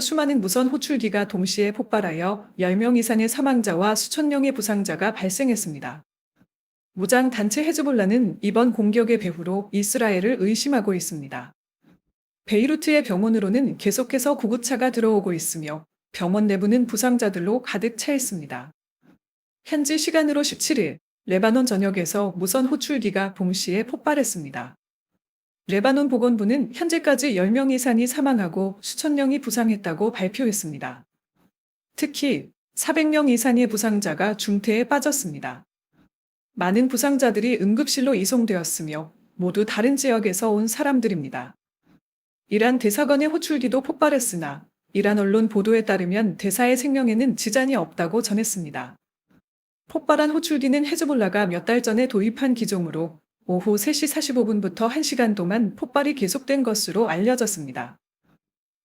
수많은 무선 호출기가 동시에 폭발하여 10명 이상의 사망자와 수천 명의 부상자가 발생했습니다. 무장 단체 헤즈볼라는 이번 공격의 배후로 이스라엘을 의심하고 있습니다. 베이루트의 병원으로는 계속해서 구급차가 들어오고 있으며 병원 내부는 부상자들로 가득 차 있습니다. 현지 시간으로 17일 레바논 전역에서 무선 호출기가 동시에 폭발했습니다. 레바논 보건부는 현재까지 10명 이상이 사망하고 수천 명이 부상했다고 발표했습니다. 특히 400명 이상의 부상자가 중태에 빠졌습니다. 많은 부상자들이 응급실로 이송되었으며 모두 다른 지역에서 온 사람들입니다. 이란 대사관의 호출기도 폭발했으나 이란 언론 보도에 따르면 대사의 생명에는 지장이 없다고 전했습니다. 폭발한 호출기는 헤즈볼라가 몇 달 전에 도입한 기종으로 오후 3시 45분부터 1시간 동안 폭발이 계속된 것으로 알려졌습니다.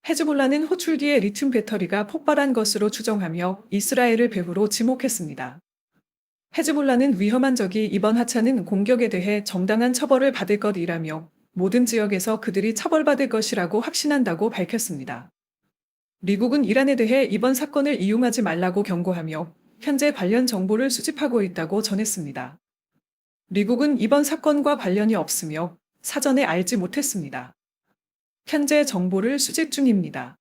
헤즈볼라는 호출기의 리튬 배터리가 폭발한 것으로 추정하며 이스라엘을 배후로 지목했습니다. 헤즈볼라는 위험한 적이 이번 하차는 공격에 대해 정당한 처벌을 받을 것이라며 모든 지역에서 그들이 처벌받을 것이라고 확신한다고 밝혔습니다. 미국은 이란에 대해 이번 사건을 이용하지 말라고 경고하며 현재 관련 정보를 수집하고 있다고 전했습니다. 미국은 이번 사건과 관련이 없으며 사전에 알지 못했습니다. 현재 정보를 수집 중입니다.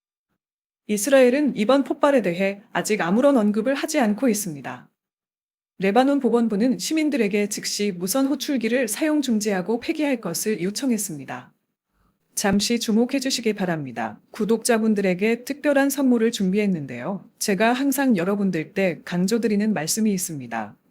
이스라엘은 이번 폭발에 대해 아직 아무런 언급을 하지 않고 있습니다. 레바논 보건부는 시민들에게 즉시 무선 호출기를 사용 중지하고 폐기할 것을 요청했습니다. 잠시 주목해 주시기 바랍니다. 구독자분들에게 특별한 선물을 준비했는데요. 제가 항상 여러분들 때 강조드리는 말씀이 있습니다.